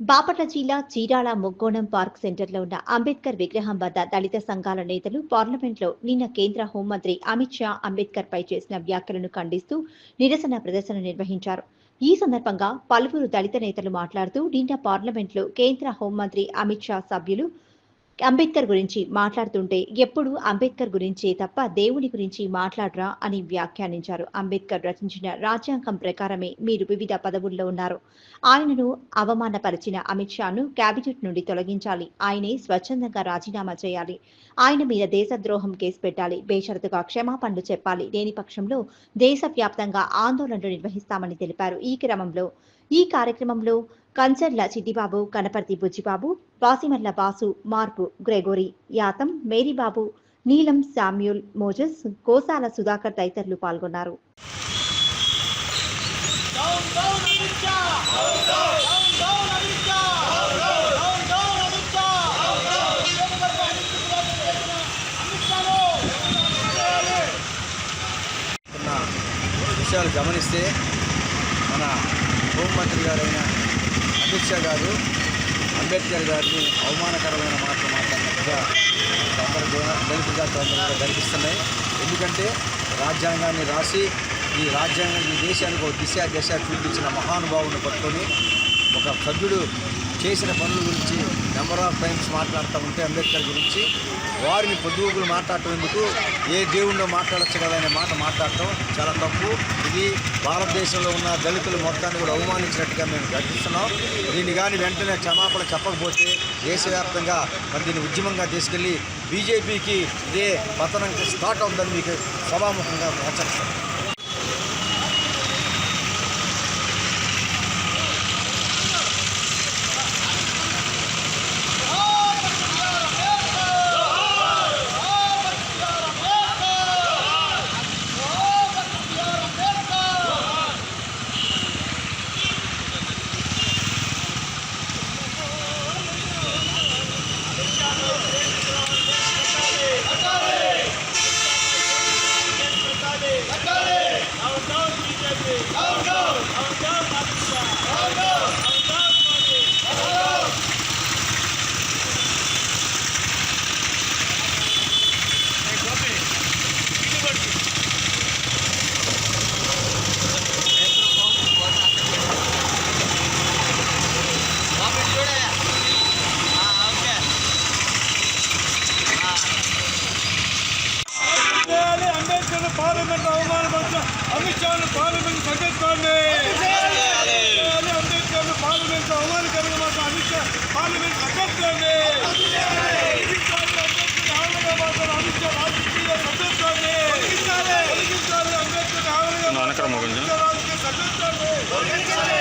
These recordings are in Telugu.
బాపట్ల జిల్లా చీరాల ముగ్గోణం పార్క్ సెంటర్లో ఉన్న అంబేద్కర్ విగ్రహం వద్ద దళిత సంఘాల నేతలు పార్లమెంట్లో నిన్న కేంద్ర హోంమంత్రి అమిత్ షా అంబేద్కర్ పై చేసిన వ్యాఖ్యలను ఖండిస్తూ నిరసన ప్రదర్శన నిర్వహించారు. ఈ సందర్భంగా పలువురు దళిత నేతలు మాట్లాడుతూ నిన్న పార్లమెంట్లో కేంద్ర హోంమంత్రి అమిత్ షా సభ్యులు అంబేద్కర్ గురించి మాట్లాడుతుంటే ఎప్పుడు అంబేద్కర్ గురించే తప్ప దేవుని గురించి మాట్లాడరా అని వ్యాఖ్యానించారు. అంబేద్కర్ రచించిన రాజ్యాంగం ప్రకారమే మీరు వివిధ పదవుల్లో ఉన్నారు. ఆయనను అవమానపరిచిన అమిత్ షాను క్యాబినెట్ నుండి తొలగించాలి. ఆయనే స్వచ్ఛందంగా రాజీనామా చేయాలి. ఆయన మీద దేశద్రోహం కేసు పెట్టాలి. బేషరతుగా క్షమాపణలు చెప్పాలి. లేని పక్షంలో దేశవ్యాప్తంగా ఆందోళనలు నిర్వహిస్తామని తెలిపారు. ఈ క్రమంలో ఈ కార్యక్రమంలో Kancharla Chittibabu Kanaparthi Bujjibabu Basimarla Basu Marpu Gregory Yatham Marybabu Neelam Samuel Moses కోసాల Sudhakar తదితరులు పాల్గొన్నారు. విషయాలు గమనిస్తే మన హోంమంత్రి గారైన అమిత్ షా గారు అంబేద్కర్ గారిని అవమానకరమైన మాటలు మాట్లాడినట్టుగా అందరూ దళిత జాతి కూడా కనిపిస్తున్నాయి. ఎందుకంటే రాజ్యాంగాన్ని రాసి ఈ రాజ్యాంగం ఈ దేశానికి ఒక దిశ దశ చూపించిన మహానుభావుని పట్టుకొని ఒక సభ్యుడు చేసిన పనుల గురించి నెంబర్ ఆఫ్ టైమ్స్ మాట్లాడుతూ ఉంటే అంబేద్కర్ గురించి వారిని పొద్దుగులు మాట్లాడటందుకు ఏ దేవుణ్ణో మాట్లాడచ్చు కదా అనే మాట మాట్లాడటం చాలా తప్పు. ఇది భారతదేశంలో ఉన్న దళితులు మొత్తాన్ని కూడా అవమానించినట్టుగా మేము గర్తిస్తున్నాం దీన్ని కానీ వెంటనే క్షమాపణ చెప్పకపోతే దేశవ్యాప్తంగా మరి దీన్ని ఉద్యమంగా తీసుకెళ్ళి బీజేపీకి ఇదే పతనం స్టార్ట్ అవుతుందని మీకు సభాముఖంగా హెచ్చరిస్తాం చేయాలి అంబేద్కర్ పార్లమెంట్ అవమానపరిచిన షాను పార్లమెంట్ చేయాలి అంబేద్కర్ పార్లమెంట్ అవమానకరంగా మాత్రం అమిత్ షా పార్లమెంట్ సభ్యత్వాన్ని తొలగించాలి అంబేద్కర్ ఆవరణగా మాత్రం అమిత్ షా రాజకీయ సభ్యత్వాన్ని తొలగించాలి అంబేద్కర్ ఆవరణగా మాత్రం అమిత్ షా రాజకీయ సభ్యత్వాన్ని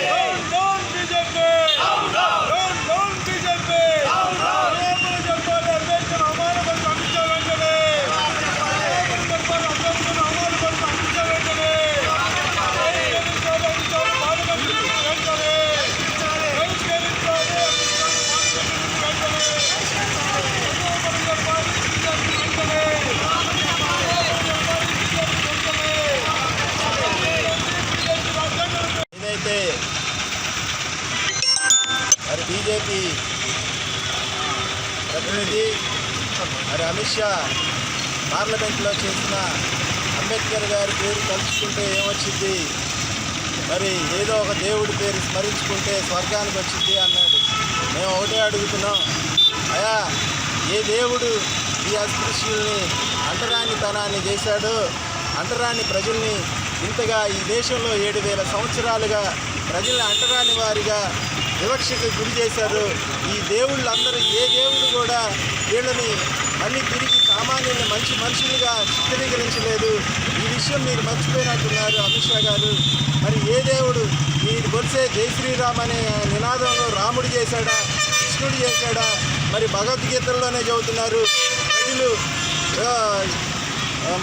down down BJP down down BJP క్షమాపణ చెప్పాలి అంబేద్కర్ అవమానపరిచిన అమిత్ షా వెంటనే ఏదైతే మరి బీజేపీ ప్రతినిధి దీక్ష పార్లమెంట్లో చేసిన అంబేద్కర్ గారి పేరు తలుచుకుంటే ఏమొచ్చింది? మరి ఏదో ఒక దేవుడి పేరు స్మరించుకుంటే స్వర్గానికి వచ్చింది అన్నాడు. మేము ఒకటే అడుగుతున్నాం. అయా ఏ దేవుడు ఈ అస్పృశ్యుల్ని అంటరానితనాన్ని చేశాడో? అంటరాని ప్రజల్ని ఇంతగా ఈ దేశంలో ఏడు వేల సంవత్సరాలుగా ప్రజల్ని అంటరాని వారిగా వివక్షకు గురి చేశారు. ఈ దేవుళ్ళందరూ ఏ దేవుడు కూడా వీళ్ళని మళ్ళీ తిరిగి సామాన్యుల్ని మంచి మనుషులుగా చిత్రీకరించలేదు. ఈ విషయం మీరు మర్చిపోయినట్టున్నారు అమిత్ షా గారు. మరి ఏ దేవుడు? మీరు కొలిసే జై శ్రీరామ్ అనే నినాదంలో రాముడు చేశాడా? కృష్ణుడు చేశాడా? మరి భగవద్గీతల్లోనే చదువుతున్నారు. ప్రజలు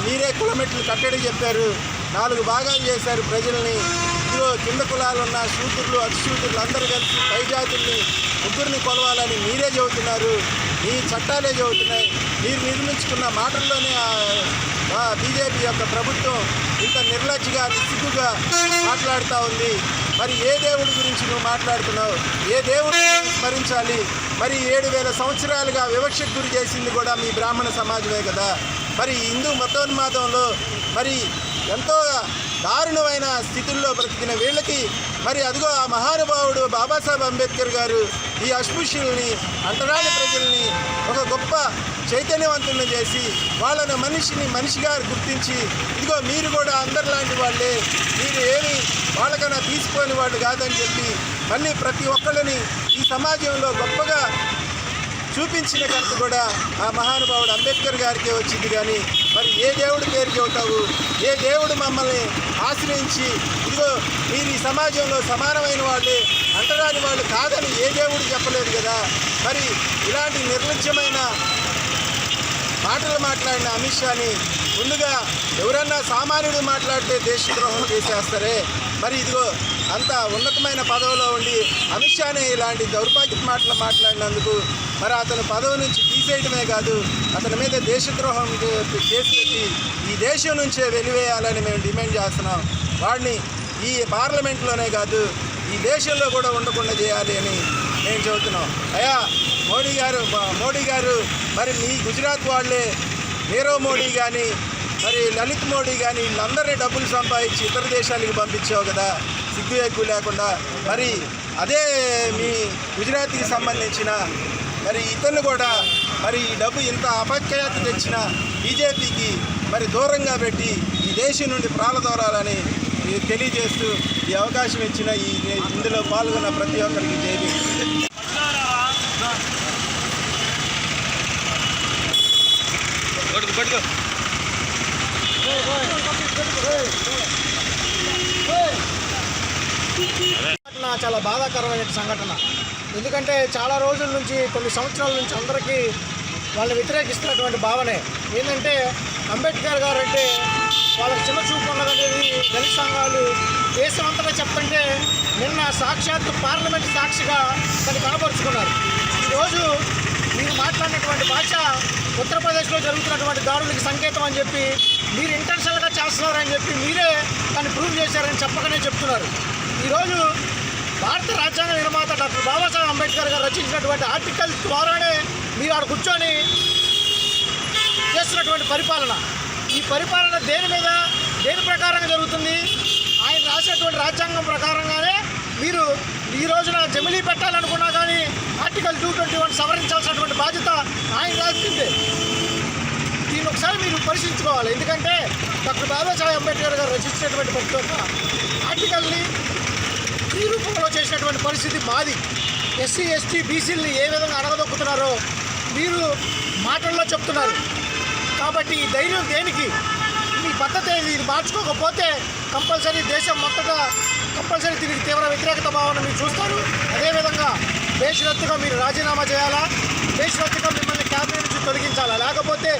మీరే కులమెట్లు కట్టడి చెప్పారు. నాలుగు భాగాలు చేశారు ప్రజల్ని. ఇందులో కింద కులాలున్న శూద్రులు అతిశూద్రులు అందరూ కలిసి పై జాతుల్ని ముగ్గురిని కొలవాలని మీరే చెబుతున్నారు ఈ చట్టాలే చెబుతున్నాయి. మీరు నిర్మించుకున్న మాటల్లోనే బీజేపీ యొక్క ప్రభుత్వం ఇంత నిర్లజ్జగా నిస్సిగ్గుగా మాట్లాడుతూ ఉంది. మరి ఏ దేవుడి గురించి నువ్వు మాట్లాడుతున్నావు? ఏ దేవుడిని స్మరించాలి? మరి ఏడు వేల సంవత్సరాలుగా వివక్షకు గురి చేసింది కూడా మీ బ్రాహ్మణ సమాజమే కదా. మరి హిందూ మతోన్మాదంలో మరి ఎంతో దారుణమైన స్థితుల్లో బ్రతికిన వీళ్ళకి మరి అదిగో ఆ మహానుభావుడు బాబాసాహెబ్ అంబేద్కర్ గారు ఈ అస్పృశ్యుల్ని అంటరాని ప్రజల్ని ఒక గొప్ప చైతన్యవంతులను చేసి వాళ్ళను మనిషిని మనిషిగా గుర్తించి ఇదిగో మీరు కూడా అందరిలాంటి వాళ్ళే మీరు ఏమి వాళ్ళకన్నా తీసుకోని వాళ్ళు కాదని చెప్పి మళ్ళీ ప్రతి ఒక్కళ్ళని ఈ సమాజంలో గొప్పగా చూపించిన కనుక కూడా ఆ మహానుభావుడు అంబేద్కర్ గారికే వచ్చింది కానీ మరి ఏ దేవుడి పేరు చెబుతావు? ఏ దేవుడు మమ్మల్ని ఆశ్రయించి ఇదిగో మీరు ఈ సమాజంలో సమానమైన వాళ్ళే అంటరాని వాళ్ళు కాదని ఏ దేవుడు చెప్పలేదు కదా? మరి ఇలాంటి నిర్లక్ష్యమైన మాటలు మాట్లాడిన అమిత్ షాని ముందుగా ఎవరన్నా సామాన్యుడు మాట్లాడితే దేశద్రోహం చేసేస్తారే? మరి ఇదిగో అంత ఉన్నతమైన పదవిలో ఉండి అమిత్ షానే ఇలాంటి దౌర్భాగ్య మాటలు మాట్లాడినందుకు మరి అతను పదవి నుంచి తీసేయడమే కాదు అతని మీద దేశద్రోహం కే- కేసు పెట్టి ఈ దేశం నుంచే వెలివేయాలని మేము డిమాండ్ చేస్తున్నాం. వాడిని ఈ పార్లమెంట్లోనే కాదు ఈ దేశంలో కూడా ఉండకుండా చేయాలి అని మేము చెబుతున్నాం అయ్యా మోడీ గారు మోడీ గారు మరి మీ గుజరాత్ వాళ్ళే నీరవ్ మోడీ కానీ మరి లలిత్ మోడీ కానీ వీళ్ళందరినీ డబ్బులు సంపాదించి ఇతర దేశాలకు పంపించావు కదా సిగ్గు ఎక్కువ లేకుండా. మరి అదే మీ గుజరాత్కి సంబంధించిన మరి ఇతను కూడా మరి ఈ డబ్బు ఇంత అపఖ్యాతి తెచ్చిన బీజేపీకి మరి దూరంగా పెట్టి ఈ దేశం నుండి ప్రాలదోరాలని తెలియజేస్తూ ఈ అవకాశం ఇచ్చిన ఈ ఇందులో పాల్గొన్న ప్రతి ఒక్కరికి జేబీ పట్టుకో. సంఘటన చాలా బాధాకరమైన సంఘటన. ఎందుకంటే చాలా రోజుల నుంచి కొన్ని సంవత్సరాల నుంచి అందరికీ వాళ్ళని వ్యతిరేకిస్తున్నటువంటి భావనే. ఏంటంటే అంబేద్కర్ గారు అంటే వాళ్ళకి చిన్న చూపు ఉన్నదనేది దళిత సంఘాలు దేశం చెప్పంటే నిన్న సాక్షాత్ పార్లమెంట్ సాక్షిగా తను కనపరుచుకున్నారు ఈరోజు మీరు మాట్లాడినటువంటి భాష ఉత్తరప్రదేశ్లో జరుగుతున్నటువంటి దాడులకు సంకేతం అని చెప్పి మీరు ఇంటెన్షనల్గా చేస్తున్నారని చెప్పి మీరే దాన్ని ప్రూవ్ చేశారని చెప్పకనే చెప్తున్నారు. ఈరోజు భారత రాజ్యాంగ నిర్మాత డాక్టర్ బాబాసాహెబ్ అంబేద్కర్ గారు రచించినటువంటి ఆర్టికల్ ద్వారానే మీరు ఆడ కూర్చొని చేస్తున్నటువంటి పరిపాలన. ఈ పరిపాలన దేని మీద దేని ప్రకారంగా జరుగుతుంది? ఆయన రాసినటువంటి రాజ్యాంగం ప్రకారంగానే మీరు ఈ రోజున జమిలీ పెట్టాలనుకున్నా కానీ ఆర్టికల్ టూ ట్వంటీ వన్ సవరించాల్సినటువంటి బాధ్యత ఆయన రాసింది. దీన్ని ఒకసారి మీరు పరిశీలించుకోవాలి. ఎందుకంటే డాక్టర్ బాబాసాహెబ్ అంబేద్కర్ గారు రచించినటువంటి ప్రతి ఒక్క ఆర్టికల్ని ఈ రూపంలో చేసినటువంటి పరిస్థితి మాది. ఎస్సీ ఎస్టీ బీసీలని ఏ విధంగా అడగదొక్కుతున్నారో మీరు మాటల్లో చెప్తున్నారు. కాబట్టి ఈ ధైర్యం దేనికి? మీ పద్ధతి ఇది మార్చుకోకపోతే కంపల్సరీ దేశం మొత్తగా కంపల్సరీ దీనికి తీవ్ర వ్యతిరేకత భావన మీరు చూస్తారు. అదేవిధంగా దేశరత్తుగా మీరు రాజీనామా చేయాలా? దేశరత్తుగా మిమ్మల్ని క్యాబినెట్ నుంచి తొలగించాలా? లేకపోతే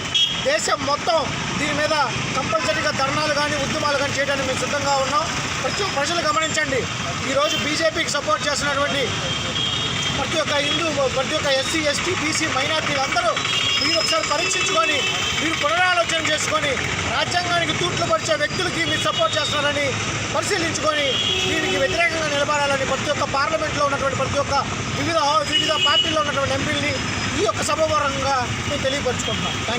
దేశం మొత్తం దీని మీద కంపల్సరీగా ధర్నాలు కానీ ఉద్యమాలు కానీ చేయడానికి మేము సిద్ధంగా ఉన్నాం. ప్రతి ప్రజలు గమనించండి. ఈరోజు బీజేపీకి సపోర్ట్ చేస్తున్నటువంటి ప్రతి ఒక్క హిందూ ప్రతి ఒక్క ఎస్సీ ఎస్టీ బీసీ మైనార్టీలు అందరూ విషయాలు పరీక్షించుకొని మీరు పునరాలోచన చేసుకొని రాజ్యాంగానికి తూట్లు పరిచే వ్యక్తులకి మీరు సపోర్ట్ చేస్తున్నారని పరిశీలించుకొని దీనికి వ్యతిరేకంగా నిలబడాలని ప్రతి ఒక్క పార్లమెంట్లో ఉన్నటువంటి ప్రతి ఒక్క వివిధ వివిధ పార్టీల్లో ఉన్నటువంటి ఎంపీల్ని ఈ యొక్క సభాపరంగా మేము తెలియపరుచుకుంటున్నాం థ్యాంక్ యూ